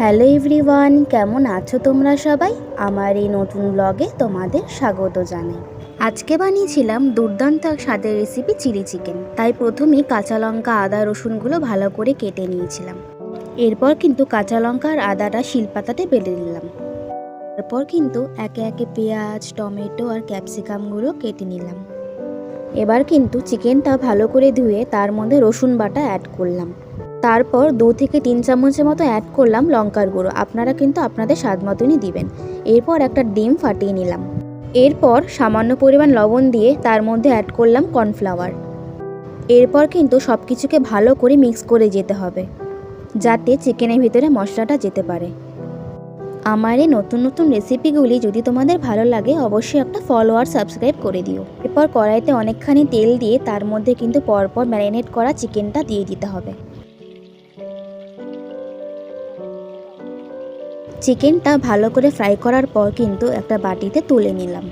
Hello everyone, কেমন আছো তোমরা সবাই? আমার এই নতুন ব্লগে তোমাদের স্বাগত জানাই। আজকে বানিয়েছিলাম দুর্দান্ত স্বাদের রেসিপি চিলি চিকেন তাই প্রথমেই কাঁচা লঙ্কা, আদা, রসুনগুলো ভালো করে কেটে নিয়েছিলাম। এরপর কিন্তু কাঁচা লঙ্কা আর আদাটা শিলপাতাতে বেটে নিলাম। তারপর কিন্তু একে একে পেঁয়াজ, টমেটো আর ক্যাপসিকামগুলো কেটে নিলাম। এবার কিন্তু চিকেনটা ভালো করে ধুয়ে তার মধ্যে রসুন বাটা অ্যাড করলাম। তারপর দু থেকে তিন চামচের মতো অ্যাড করলাম লঙ্কার গুঁড়ো। আপনারা কিন্তু আপনাদের স্বাদ মতনই দিবেন। এরপর একটা ডিম ফাটিয়ে নিলাম। এরপর সামান্য পরিমাণ লবণ দিয়ে তার মধ্যে অ্যাড করলাম কর্নফ্লাওয়ার এরপর কিন্তু সব কিছুকে ভালো করে মিক্স করে যেতে হবে, যাতে চিকেনের ভিতরে মশলাটা যেতে পারে। আমার এই নতুন নতুন রেসিপিগুলি যদি তোমাদের ভালো লাগে, অবশ্যই একটা ফলো আর সাবস্ক্রাইব করে দিও। এরপর কড়াইতে অনেকখানি তেল দিয়ে তার মধ্যে কিন্তু পরপর ম্যারিনেট করা চিকেনটা দিয়ে দিতে হবে। চিকেনটা ভালো করে ফ্রাই করার পর কিন্তু একটা বাটিতে তুলে নিলাম।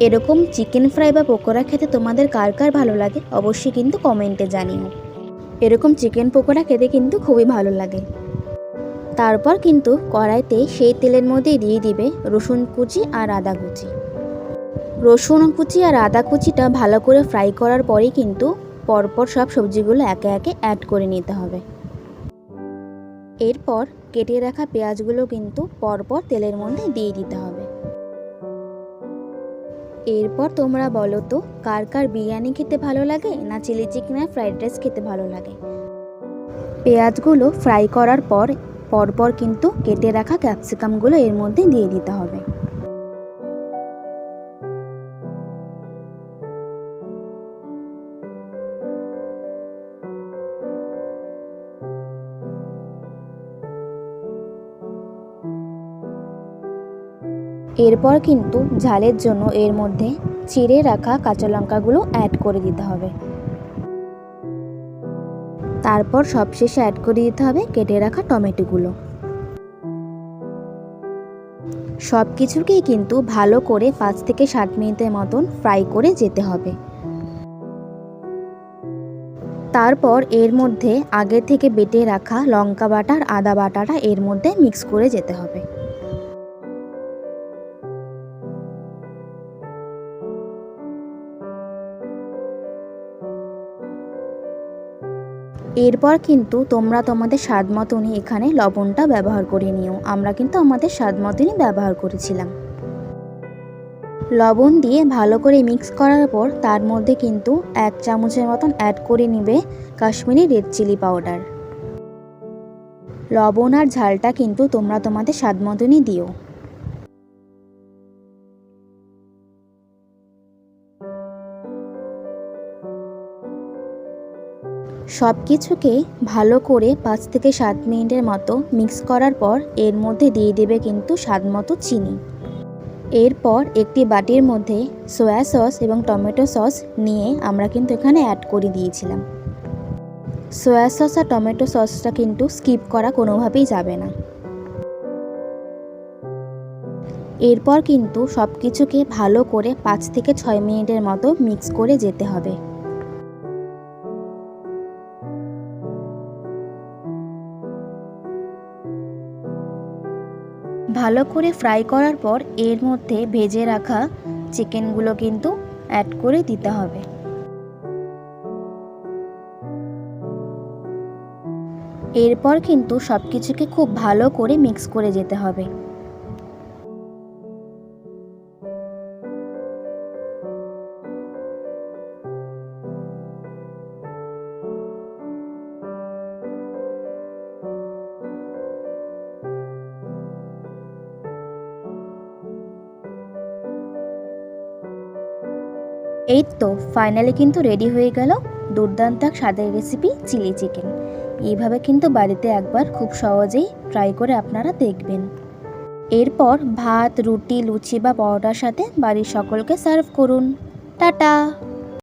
এরকম চিকেন ফ্রাই বা পকোড়া খেতে তোমাদের কার কার ভালো লাগে, অবশ্যই কিন্তু কমেন্টে জানিও। এরকম চিকেন পকোড়া খেতে কিন্তু খুবই ভালো লাগে। তারপর কিন্তু কড়াইতে সেই তেলের মধ্যে দিয়ে দিবে রসুন কুচি আর আদা কুচি। রসুন কুচি আর আদা কুচিটা ভালো করে ফ্রাই করার পরেই কিন্তু পরপর সব সবজিগুলো একে একে অ্যাড করে নিতে হবে। এরপর কেটে রাখা পেঁয়াজগুলো কিন্তু পরপর তেলের মধ্যে দিয়ে দিতে হবে। এরপর তোমরা বলো তো, কার কার বিরিয়ানি খেতে ভালো লাগে না চিলি চিকেন আর ফ্রাইড রাইস খেতে ভালো লাগে? পেঁয়াজগুলো ফ্রাই করার পর পরপর কিন্তু কেটে রাখা ক্যাপসিকামগুলো এর মধ্যে দিয়ে দিতে হবে। এরপর কিন্তু ঝালের জন্য এর মধ্যে চিড়ে রাখা কাঁচা লঙ্কাগুলো অ্যাড করে দিতে হবে। তারপর সবশেষে অ্যাড করে দিতে হবে কেটে রাখা টমেটোগুলো। সব কিছুকেই কিন্তু ভালো করে পাঁচ থেকে সাত মিনিটের মতন ফ্রাই করে যেতে হবে। তারপর এর মধ্যে আগে থেকে বেটে রাখা লঙ্কা বাটা আর আদা বাটাটা এর মধ্যে মিক্স করে যেতে হবে। এরপর কিন্তু তোমরা তোমাদের স্বাদ মতনই এখানে লবণটা ব্যবহার করে নিও। আমরা কিন্তু আমাদের স্বাদ মতনই ব্যবহার করেছিলাম। লবণ দিয়ে ভালো করে মিক্স করার পর তার মধ্যে কিন্তু এক চামচের মতন অ্যাড করে নিবে কাশ্মীরি রেড চিলি পাউডার লবণ আর ঝালটা কিন্তু তোমরা তোমাদের স্বাদ মতনই দিও। সব কিছুকে ভালো করে পাঁচ থেকে সাত মিনিটের মতো মিক্স করার পর এর মধ্যে দিয়ে দেবে কিন্তু স্বাদ মতো চিনি। এরপর একটি বাটির মধ্যে সয়া সস এবং টমেটো সস নিয়ে আমরা কিন্তু এখানে অ্যাড করে দিয়েছিলাম। সয়া সস আর টমেটো সসটা কিন্তু স্কিপ করা কোনোভাবেই যাবে না। এরপর কিন্তু সব কিছুকে ভালো করে পাঁচ থেকে ছয় মিনিটের মতো মিক্স করে যেতে হবে। ভালো করে ফ্রাই করার পর এর মধ্যে ভেজে রাখা চিকেনগুলো কিন্তু অ্যাড করে দিতে হবে। এরপর কিন্তু সব কিছুকে খুব ভালো করে মিক্স করে যেতে হবে। এই তো ফাইনালি কিন্তু রেডি হয়ে গেল দুর্দান্ত এক স্বাদের রেসিপি চিলি চিকেন এইভাবে কিন্তু বাড়িতে একবার খুব সহজেই ট্রাই করে আপনারা দেখবেন। এরপর ভাত, রুটি, লুচি বা পরোটার সাথে বাড়ির সকলকে সার্ভ করুন। টাটা!